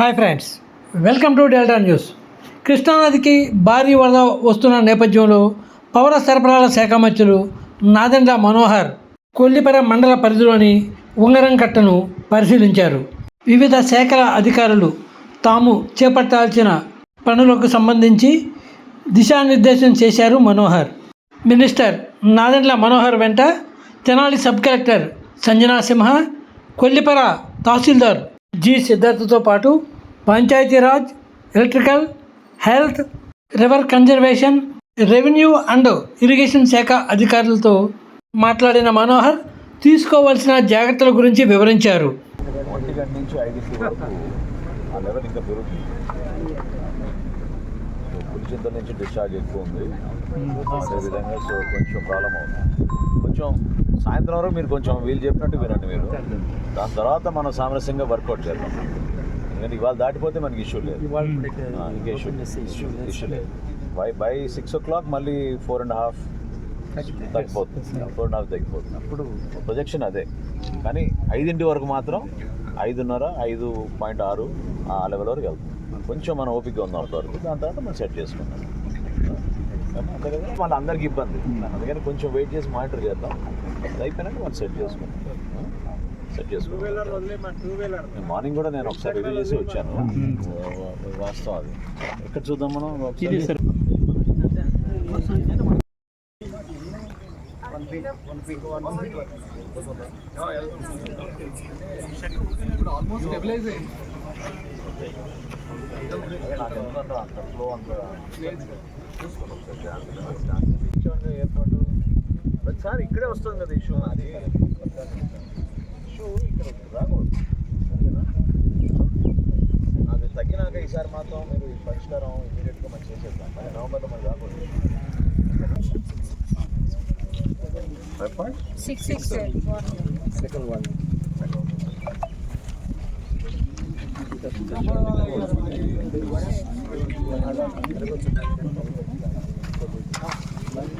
Hi friends welcome to Delta news. కృష్ణానదికి భారీ వరద వస్తున్న నేపథ్యంలో పౌర సరఫరాల శాఖ మంత్రులు నాదెండ్ల మనోహర్ కొల్లిపర మండల పరిధిలోని ఉంగరం కట్టను పరిశీలించారు. వివిధ శాఖల అధికారులు తాము చేపట్టాల్సిన పనులకు సంబంధించి దిశానిర్దేశం చేశారు మనోహర్. మినిస్టర్ నాదెండ్ల మనోహర్ వెంట Tenali sub collector Sanjana Simha Kollipara tahsildar G సిద్ధార్థతో పాటు Panchayati Raj electrical health river conservation revenue and irrigation శాఖ అధికారులతో మాట్లాడిన మనోహర్ తీసుకోవాల్సిన జాగ్రత్తల గురించి వివరించారు. నుంచి నుంచి డిశ్చార్జ్ ఎక్కువ ఉంది అదేవిధంగా సో కొంచెం ప్రాబ్లం అవుతుంది. కొంచెం సాయంత్రం వరకు మీరు కొంచెం వీలు చెప్పినట్టు వినండి మీరు. దాని తర్వాత మనం సామరస్యంగా వర్కౌట్ చేద్దాం. ఎందుకంటే ఇవాళ దాటిపోతే మనకి ఇష్యూ లేదు. ఆ, ఇంకా ఇష్యూ. ఇష్యూ లేదు. By by six o'clock మళ్ళీ ఫోర్ అండ్ హాఫ్ తగ్గిపోతుంది. ఫోర్ అండ్ హాఫ్ తగ్గిపోతుంది. అప్పుడు ప్రొజెక్షన్ అదే. కానీ ఐదింటి వరకు మాత్రం ఐదున్నర ఐదు పాయింట్ ఆరు ఆ లెవెల్ వరకు వెళ్తుంది కొంచెం మనం ఓపిక ఉందాం అంతవరకు. దాని తర్వాత మనం సెట్ చేసుకుందాం. అంతే కదా వాళ్ళ అందరికి ఇబ్బంది అందుకని కొంచెం వెయిట్ చేసి మానిటర్ చేద్దాం. అది అయిపోయినాక మనం సెట్ చేసుకుందాం. సెట్ చేసుకుంటాం నేను మార్నింగ్ కూడా నేను ఒకసారి రివ్యూ చేసి వచ్చాను వాస్తవం అది ఎక్కడ చూద్దాం మనం అంత ఫ్లో అంత జాగ్రత్తగా. ఇచ్చేవాడిగా ఏర్పాటు ప్రతిసారి ఇక్కడే వస్తుంది కదా ఇష్యూ అది ఇష్యూ ఇక్కడ రాకూడదు ఓకేనా? అది తగ్గినాక ఈసారి మాత్రం మీరు ఈ పరిష్కారం ఇమీడియట్గా మనం చేసేద్దాం మరి నవంబర్లో మరి రాకూడదు five point six six second one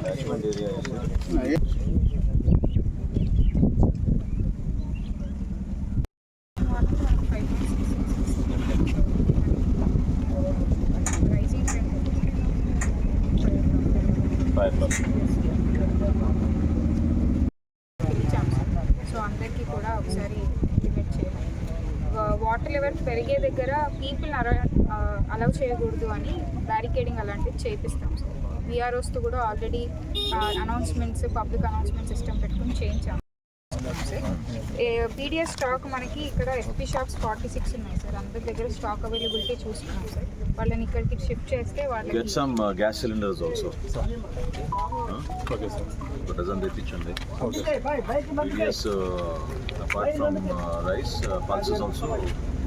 catchment area so అందరికీ కూడా ఒకసారి లిమిట్ చేయాలి వాటర్ లెవెల్ పెరిగే దగ్గర పీపుల్ అలౌ చేయకూడదు అని బ్యారికేడింగ్ అలాంటివి చేపిస్తాం. సార్ విఆర్ఓస్తో కూడా already announcements public announcement system పెట్టుకుని చేయించాం. పీడిఎస్ స్టాక్ మనకి ఇక్కడ ఎఫ్పీ షాప్స్ ఫార్టీ సిక్స్ ఉన్నాయి సార్. అందరి దగ్గర స్టాక్ అవైలబిలిటీ చూస్తున్నాం సార్. వాళ్ళని ఇక్కడికి షిఫ్ట్ చేస్తే వాళ్ళకి some uh, gas cylinders also. Okay, sir. But doesn't తెప్పించండి. Uh, rice, uh, pulses also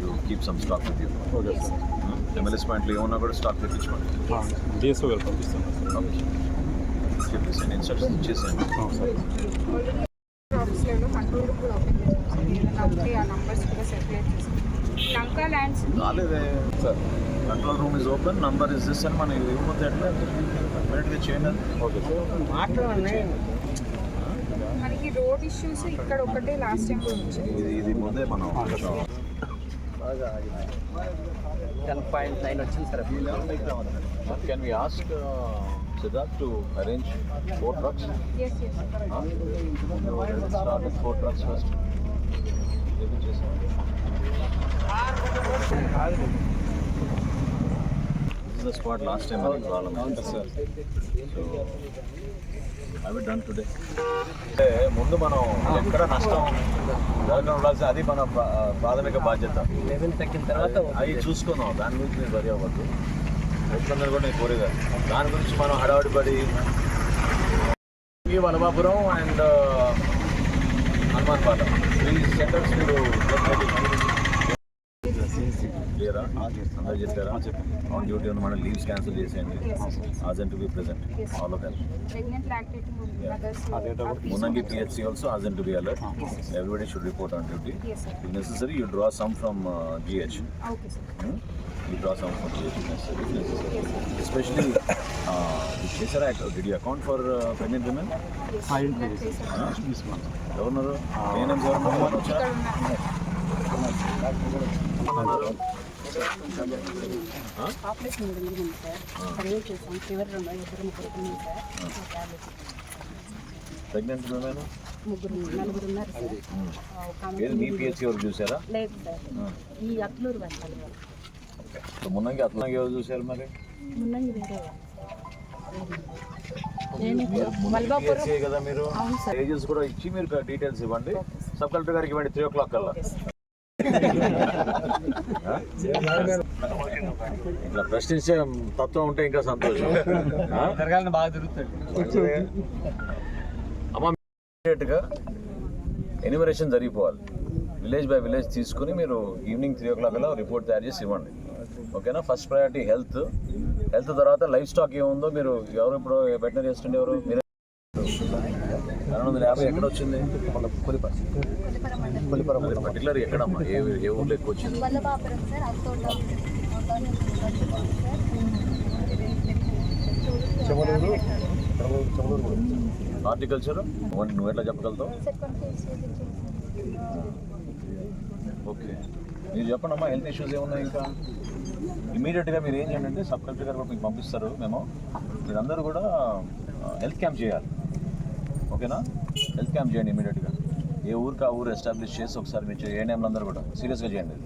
you keep some stock with you. Okay, sir. MLS పాయింట్లో ఏమన్నా కూడా స్టాక్ తెప్పించుకోండి డిఎస్ఓ గారు పంపిస్తాను చెప్పేసి ఇన్స్ట్రక్షన్స్ ఇచ్చేసాను ఆఫీస్ లెవెల్లో కంట్రోల్ రూమ్ కూడా ఓపెన్ చేసాం సార్ ఏదైనా ఉంటే ఆ నంబర్స్ కూడా సర్క్యులేట్ చేసాం లంకా ల్యాండ్స్ రాలేదే sir control room is open number is this అని మనం ఏమవుతుంది ఎట్లా ఇమీడియట్గా చేయండి ఓకే సార్ మనకి రోడ్ ఇష్యూస్ ఇక్కడ ఒకటే లాస్ట్ టైం కూడా వచ్చాయి ఇది ఇది ముందే మనం కొంచెం టెన్ పాయింట్ నైన్ వచ్చింది sir Can we ask uh, Siddharth to arrange four trucks? Yes yes Huh? No, let's start with four trucks first. Maybe just- This is the spot last time I was problem. sir. So, have it done today. అంటే ముందు మనం ఎక్కడ నష్టం జరగడం ఉండాల్సి అది మన ప్రా- ప్రాథమిక బాధ్యత లెవెన్ తగ్గిన తర్వాత అవి చూసుకుందాం దాని గురించి మీరు వరి అవ్వద్దు రైతులందరూ కూడా నేను కోరేదా దాని గురించి మనం హడావుడి పడి ఈ వనమాపురం అండ్ హనుమాన్ పాట. ఈ సెంటర్స్ మీరు క్లియరా అందరూ చెప్పారా ఆన్ డ్యూటీ ఉన్న మన లీవ్స్ క్యాన్సిల్ చేసేయండి urgent to be present all of them pregnant lactating mothers Munangi PHC also hasn't to be alert. Everybody should report on duty. Yes, sir. If necessary, you draw some from uh, GH. Okay sir Hmm? You draw some from GH if necessary. if necessary. Especially, uh, this Chesara Act, did you account for uh, pregnant women? ఎవరున్నారు ANMs ఎవరు ఇక్కడ ఉన్నారు ఉన్నారు operation కూడా ఉంది sir survey చేసాం fever రెండు ఇద్దరు ముగ్గురు ఉంది సార్. ఆ. టాబ్లెట్స్ ప్రెగ్నెంట్ మేమేనా ముగ్గురు నలుగురు ఉన్నారు సార్ ఆ, ఒక ఆమె ఏది మీ పిహెచ్సి వరకు చూసారా లేదు సార్ ఈ అట్లూరు వెళ్ళాలి వాళ్ళు. ఓకే. సో మున్నంగి అట్లాగే ఎవరు చూసారు మరి మున్నంగి వేరే కదా మీరు. ఏజెస్ కూడా ఇచ్చి మీరు డీటెయిల్స్ ఇవ్వండి. సబ్ కలెక్టర్ గారికి ఇవ్వండి త్రీ ఓ క్లాక్ కల్లా? ఇట్లా ప్రశ్నించే తత్వం ఉంటే ఇంకా సంతోషం. ఆ? తిరగాలని బాగా ఎనిమరేషన్ జరిగిపోవాలి. విలేజ్ బై విలేజ్ తీసుకుని మీరు ఈవినింగ్ త్రీ ఓ క్లాక్ అలా రిపోర్ట్ తయారు చేసి ఇవ్వండి. ఓకేనా? First priority health. హెల్త్ తర్వాత లైఫ్ స్టాక్ ఏముందో మీరు ఎవరు ఇప్పుడు వెటనరీ అసిస్టెంట్ ఎవరు? మీరు రెండు వందల యాభై ఎక్కడ వచ్చింది పర్టికులర్ ఎక్కడమ్మా? ఏ ఏ ఊర్లో ఎక్కువ వచ్చింది అత్తోట హార్టికల్చర్? నువ్వు ఎట్లా చెప్పగలుగుతావు? ఓకే. మీరు చెప్పండి అమ్మా హెల్త్ ఇష్యూస్ ఏమున్నాయి ఇంకా? ఇమీడియట్గా మీరు ఏం చేయండి అంటే సబ్ కలెక్టర్ గారు కూడా మీకు పంపిస్తారు మేము. మీరందరూ కూడా హెల్త్ క్యాంప్ చేయాలి. ఓకేనా? హెల్త్ క్యాంప్ చేయండి ఇమీడియట్గా ఏ ఊరికి ఆ ఊరు ఎస్టాబ్లిష్ చేసి ఒకసారి మీరు ఏఎన్ఎంలు అందరూ కూడా సీరియస్గా చేయండి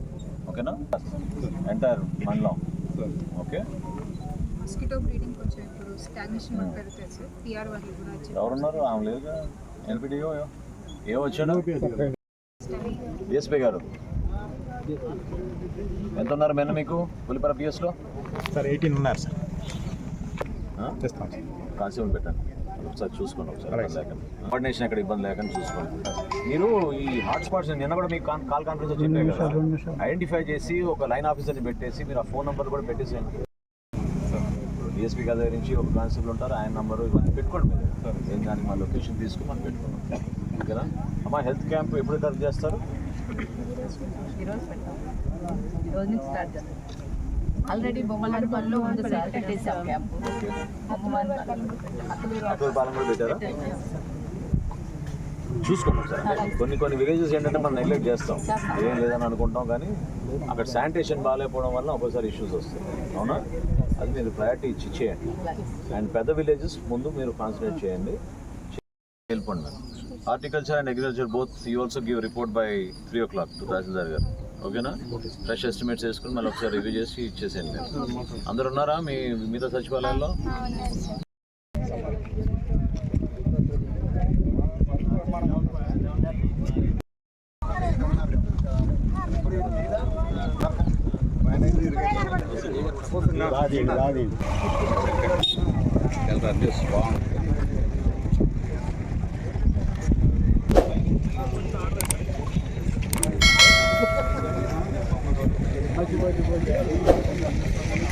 ఓకేనా? ఎంటైర్ మండలం. ఓకే? మస్కిటో బ్రీడింగ్ కొంచెం ఇప్పుడు స్టాగ్నేషన్ వర్క్ పెరుగుతుంది సార్. పిఆర్ వాళ్ళు కూడా వచ్చి ఎవరున్నారు? ఆమె లేదుగా. ఎన్పిడిఓ ఏ వచ్చాడు? డిఎస్పీ గారు. ఎంత ఉన్నారు మెన్న మీకు? పులిపర పిఎస్లో సార్ ఎయిటీన్ ఉన్నారు సార్. తెస్తాం కాన్స్టేబుల్ పెట్టండి. ఒకసారి చూసుకోండి ఒకసారి ఇబ్బంది లేకుండా. కోఆర్డినేషన్ ఎక్కడ ఇబ్బంది లేకుండా చూసుకోండి. మీరు ఈ హాట్ స్పాట్స్ నిన్న కూడా మీకు కాల్ కాల్ కాన్ఫరెన్స్ కదా. ఐడెంటిఫై చేసి ఒక లైన్ ఆఫీసర్ని పెట్టేసి మీరు ఆ ఫోన్ నెంబర్ కూడా పెట్టేసేయండి. డిఎస్పీ గారి దగ్గర నుంచి ఒక కానిస్టేబుల్ ఉంటారు ఆయన నంబరు ఇవన్నీ పెట్టుకోండి మీరు. ఏం దానికి మా లొకేషన్ తీసుకుని మనం పెట్టుకున్నాం ఓకేనా? అమ్మా హెల్త్ క్యాంప్ ఎప్పుడు కరెక్ట్ చేస్తారు? ఈరోజు పెట్టాం ఈరోజు నుంచి స్టార్ట్ చేస్తాం ఆల్రెడీ బొమ్మలాడి పనిలో ఉంది సార్ కట్టేసాం క్యాంపు. బొమ్మలాడి చూసుకోండి సార్. కొన్ని కొన్ని విలేజెస్ ఏంటంటే మనం నెగ్లెక్ట్ చేస్తాం. ఏం లేదని అనుకుంటాం కానీ అక్కడ శానిటేషన్ బాగాలేకపోవడం వల్ల ఒకసారి ఇష్యూస్ వస్తాయి. అవునా? అది మీరు ప్రయారిటీ ఇచ్చి చేయండి. అండ్ పెద్ద విలేజెస్ ముందు మీరు కాన్సన్ట్రేట్ చేయండి. వెళ్ళిపోండి madam horticulture and agriculture both you also give report by three o'clock tahsildar గారు. ఓకేనా ఫ్రెష్ ఎస్టిమేట్స్ వేసుకుని మళ్ళీ ఒకసారి రివ్యూ చేసి ఇచ్చేసేయండి అందరు ఉన్నారా మీ మిగతా సచివాలయంలో రాదు రాదు vai, vai, vai.